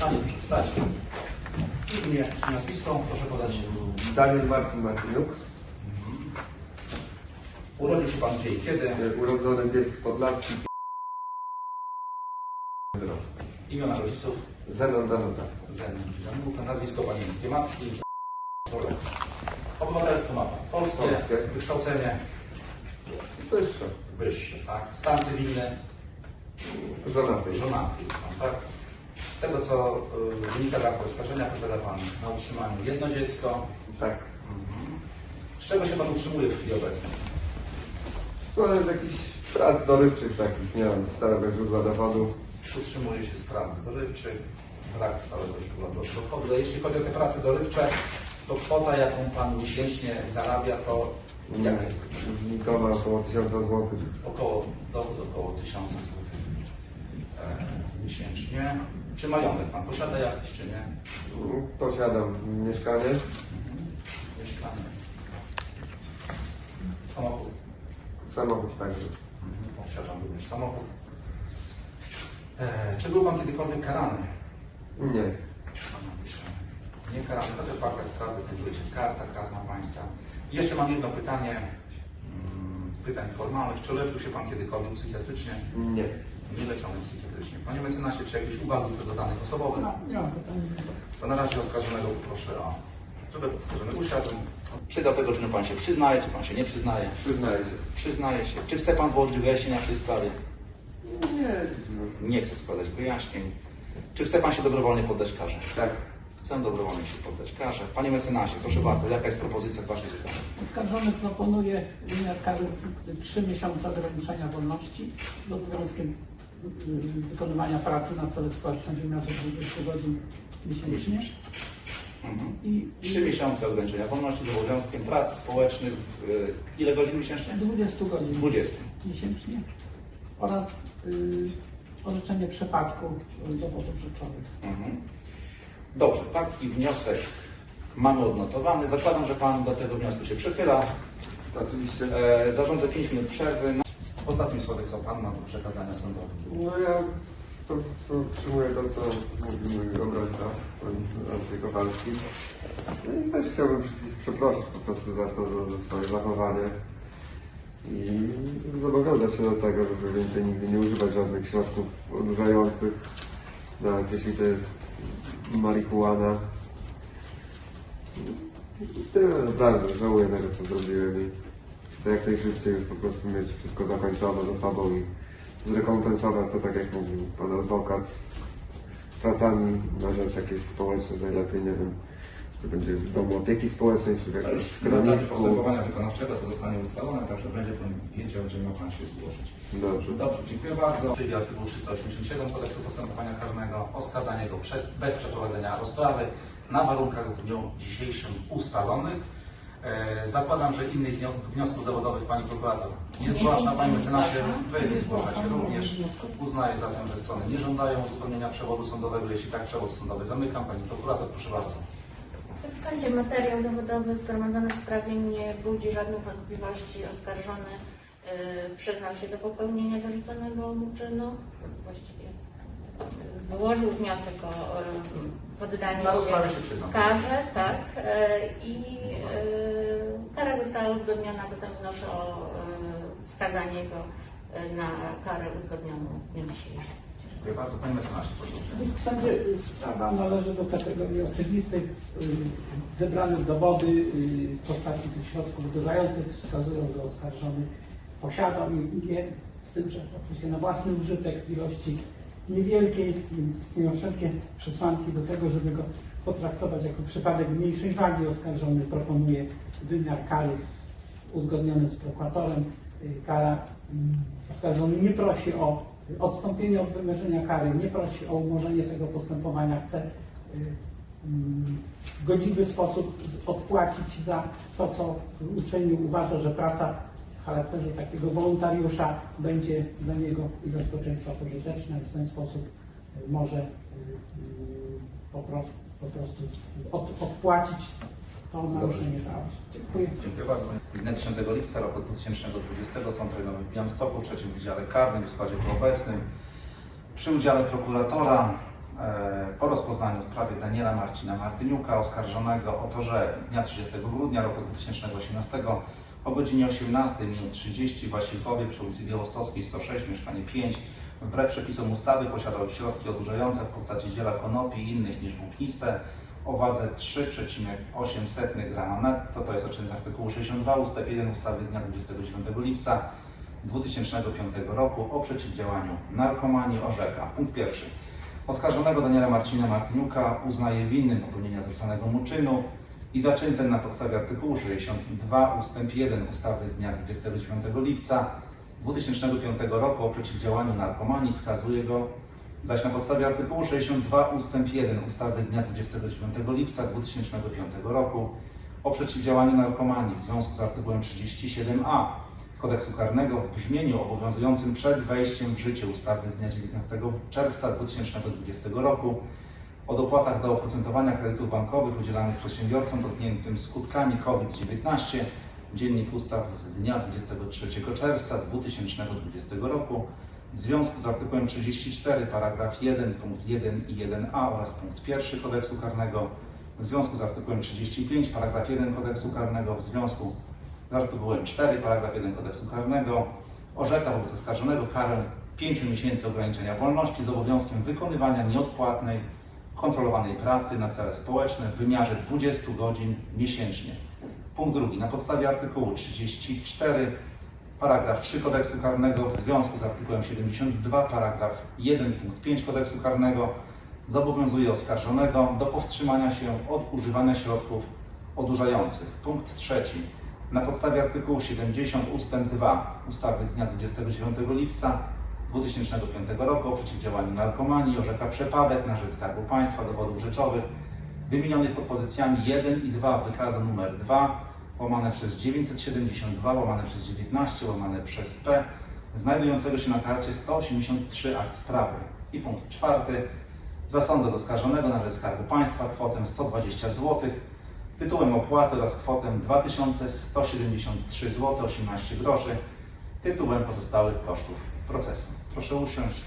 Panie, wstać. Imię, nazwisko, proszę podać. Daniel Marcin Martiniuk, Urodził się Pan gdzie i kiedy? urodzony Bielsk Podlaski, Imiona rodziców. Zenon Danuta. Zenon Danuta, nazwisko panieńskie matki. Obywatelstwo ma Pan polskie, Polskie. wykształcenie Wyższa. wyższe, tak? Stan cywilny, Żonaty. żonaty tak? Z tego, co y, wynika z aktu oskarżenia, posiada Pan na utrzymaniu jedno dziecko. Tak. Z czego się Pan utrzymuje w chwili obecnej? To jest jakiś prac dorywczych takich, nie mam stałego źródła dochodu. utrzymuje się z prac dorywczych, brak stałego źródła do- dochodu. A Jeśli chodzi o te prace dorywcze, to kwota, jaką Pan miesięcznie zarabia, to jaka jest? Znikoma około 1000 zł. Około, dochód około 1000 zł e, miesięcznie. Czy majątek Pan posiada jakiś, czy nie? Posiadam mieszkanie, Mieszkanie. Samochód. samochód także. Mhm, Posiadam również samochód. E, czy był Pan kiedykolwiek karany? Nie. Nie karamy, chociaż parka sprawy znajduje się karta karna pańska. I jeszcze mam jedno pytanie mm, z pytań formalnych. Czy leczył się Pan kiedykolwiek psychiatrycznie? Nie. Nie leczony psychiatrycznie. Panie mecenasie, czy jakieś uwagi co do danych osobowych? No, nie mam pytań. To na razie oskarżonego poproszę o... Żeby oskarżony usiadł. Czy do tego czynu Pan się przyznaje, czy Pan się nie przyznaje? Przyznaję się. Przyznaje się. Czy chce Pan złożyć wyjaśnienia w tej sprawie? Nie. Nie chce składać wyjaśnień. Czy chce Pan się dobrowolnie poddać karze? Tak. Chcę dobrowolnie się poddać karze. Panie mecenasie, proszę bardzo, jaka jest propozycja z Waszej strony? Oskarżony proponuje wymiar kary 3 miesiące ograniczenia wolności z obowiązkiem wykonywania pracy na cele społeczne w wymiarze 20 godzin miesięcznie. Mhm. I, Trzy miesiące ograniczenia wolności z obowiązkiem prac społecznych. y, Ile godzin miesięcznie? 20 godzin 20. miesięcznie oraz y, orzeczenie przepadku y, dowodów rzeczowych. Mhm. Dobrze, taki wniosek mamy odnotowany. Zakładam, że Pan do tego wniosku się przychyla. Oczywiście. E, zarządzę 5 minut przerwy. Ostatnim słowie, co Pan ma do przekazania sądowi? No ja po prostu przyjmuję to, co mówi mój obrońca, Andrzej Kowalski. No i też chciałbym wszystkich przeprosić po prostu za to, za, za swoje zachowanie. I zobowiązać się do tego, żeby więcej nigdy nie używać żadnych środków odurzających, nawet jeśli to jest marihuana. I tyle naprawdę, żałuję tego, co zrobiłem i chcę jak najszybciej już po prostu mieć wszystko zakończone ze sobą i zrekompensować to, tak jak mówił pan adwokat, pracami na rzecz jakiejś społecznej, najlepiej, nie wiem, czy to będzie w domu opieki społecznej, czy w jakimś schronisku. postępowania wykonawczego to zostanie ustalone, także będzie Pan wiedział, gdzie ma Pan się zgłosić. Dobrze. Dobrze, dziękuję bardzo. Czyli artykuł 387 Kodeksu Postępowania Karnego o skazanie go przez, bez przeprowadzenia rozprawy na warunkach w dniu dzisiejszym ustalonych. E, zakładam, że innych wnio- wniosków dowodowych Pani Prokurator nie zgłasza. Pani mecenasie. Wy nie zgłaszacie również. Uznaję zatem, że strony nie żądają uzupełnienia przewodu sądowego. Jeśli tak, przewód sądowy zamykam. Pani Prokurator, proszę bardzo. W sądzie materiał dowodowy zgromadzony w sprawie nie budzi żadnych wątpliwości. Oskarżony y, przyznał się do popełnienia zarzuconego mu czynu. Właściwie złożył wniosek o poddanie Na się rozprawie się przyznam. karze, tak. y, I y, kara została uzgodniona, zatem wnoszę o y, skazanie go na karę uzgodnioną w dniu dzisiejszym. Dziękuję bardzo. Pani mecenasie, proszę uprzejmie. Sprawa należy do kategorii oczywistej. Y, Zebrane dowody y, w postaci tych środków uderzających wskazują, że oskarżony posiadał je, z tym, że oczywiście na własny użytek w ilości niewielkiej, więc istnieją wszelkie przesłanki do tego, żeby go potraktować jako przypadek mniejszej wagi. Oskarżony proponuje wymiar kary uzgodniony z prokuratorem. Y, Kara mm, oskarżony nie prosi o odstąpienie od wymierzenia kary, nie prosi o umorzenie tego postępowania, chce y, mm, w godziwy sposób odpłacić za to, co uczynił. Uważa, że praca w charakterze takiego wolontariusza będzie dla niego i dla społeczeństwa pożyteczna i w ten sposób y, może y, y, po prostu, po prostu od, odpłacić to naruszenie prawa. Dziękuję. Dziękuję bardzo. Dnia 10 lipca roku 2020 Sąd Rejonowy w Białymstoku w trzecim Wydziale Karnym w składzie obecnym przy udziale prokuratora e, po rozpoznaniu w sprawie Daniela Marcina Martyniuka, oskarżonego o to, że dnia 30 grudnia roku 2018 o godzinie 18.30 w Wasilkowie przy ulicy Białostockiej 106, mieszkanie 5, wbrew przepisom ustawy posiadał środki odurzające w postaci ziela konopi innych niż włókniste o wadze 3,8 grama netto, to jest o czym z artykułu 62 ust. 1 ustawy z dnia 29 lipca 2005 roku o przeciwdziałaniu narkomanii orzeka. Punkt pierwszy. Oskarżonego Daniela Marcina Martyniuka uznaje winnym popełnienia zwróconego mu czynu i za czyn ten na podstawie artykułu 62 ust. 1 ustawy z dnia 29 lipca 2005 roku o przeciwdziałaniu narkomanii skazuje go, zaś na podstawie artykułu 62 ust. 1 ustawy z dnia 29 lipca 2005 roku o przeciwdziałaniu narkomanii w związku z artykułem 37a Kodeksu Karnego w brzmieniu obowiązującym przed wejściem w życie ustawy z dnia 19 czerwca 2020 roku o dopłatach do oprocentowania kredytów bankowych udzielanych przedsiębiorcom dotkniętym skutkami COVID-19, Dziennik Ustaw z dnia 23 czerwca 2020 roku, w związku z artykułem 34 paragraf 1 punkt 1 i 1a oraz punkt 1 Kodeksu Karnego, w związku z artykułem 35 paragraf 1 Kodeksu Karnego, w związku z artykułem 4 paragraf 1 Kodeksu Karnego, orzeka wobec oskarżonego karę 5 miesięcy ograniczenia wolności z obowiązkiem wykonywania nieodpłatnej, kontrolowanej pracy na cele społeczne w wymiarze 20 godzin miesięcznie. Punkt drugi. Na podstawie artykułu 34 paragraf 3 Kodeksu Karnego w związku z artykułem 72 paragraf 1 punkt 5 Kodeksu Karnego zobowiązuje oskarżonego do powstrzymania się od używania środków odurzających. Punkt trzeci. Na podstawie artykułu 70 ust. 2 ustawy z dnia 29 lipca 2005 roku o przeciwdziałaniu narkomanii orzeka przepadek na rzecz Skarbu Państwa dowodów rzeczowych wymienionych pod pozycjami 1 i 2 wykazu nr 2 łamane przez 972 łamane przez 19 łamane przez P znajdującego się na karcie 183 akt sprawy. I punkt czwarty. Zasądzę do skarżonego na rzecz Skarbu Państwa kwotę 120 zł tytułem opłaty oraz kwotę 2173 zł 18 groszy tytułem pozostałych kosztów procesu. Proszę usiąść.